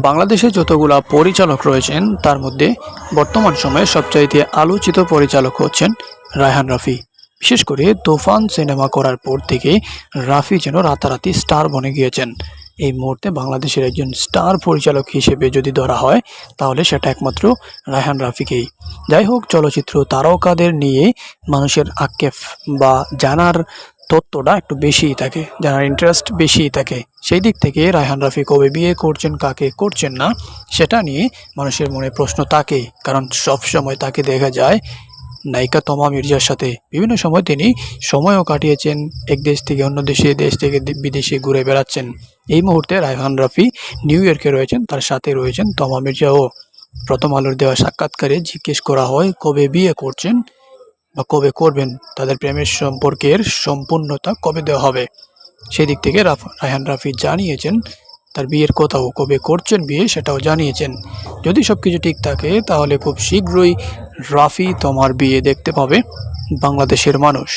বাংলাদেশে যতগুলা পরিচালক রয়েছেন, তার মধ্যে বর্তমান সময়ে সবচাইতে আলোচিত পরিচালক হচ্ছেন রায়হান রাফি। বিশেষ করে তোফান সিনেমা করার পর থেকে রাফি যেন রাতারাতি স্টার বনে গিয়েছেন। এই মুহূর্তে বাংলাদেশের একজন স্টার পরিচালক হিসেবে যদি ধরা হয়, তাহলে সেটা একমাত্র রায়হান রাফিকেই। যাই হোক, চলচ্চিত্র তারকাদের নিয়ে মানুষের আক্ষেপ বা জানার তথ্যটা একটু বেশিই থাকে, জানার ইন্টারেস্ট বেশিই থাকে। সেই দিক থেকে রায়হান রাফি কবে বিয়ে করছেন, কাকে করছেন না, সেটা নিয়ে মানুষের মনে প্রশ্ন থাকে। কারণ সব সময় তাকে দেখা যায় নায়িকা তমা মির্জার সাথে। বিভিন্ন সময় তিনি সময়ও কাটিয়েছেন, এক দেশ থেকে অন্য দেশে, দেশ থেকে বিদেশে ঘুরে বেড়াচ্ছেন। এই মুহূর্তে রায়হান রাফি নিউ ইয়র্কে রয়েছেন, তার সাথে রয়েছেন তমা মির্জাও। প্রথম আলোর দেওয়া সাক্ষাৎকারে জিজ্ঞেস করা হয়, কবে বিয়ে করছেন? বা কবে করবেন, তাদের প্রেমের সম্পর্কের সম্পূর্ণতা কবে দেওয়া হবে? সেই দিক থেকে রায়হান রাফি জানিয়েছেন, তার বিয়ের কথাও কবে করছেন বিয়ে সেটাও জানিয়েছেন। যদি সব কিছু ঠিক থাকে, তাহলে খুব শীঘ্রই রাফি তোমার বিয়ে দেখতে পাবে বাংলাদেশের মানুষ।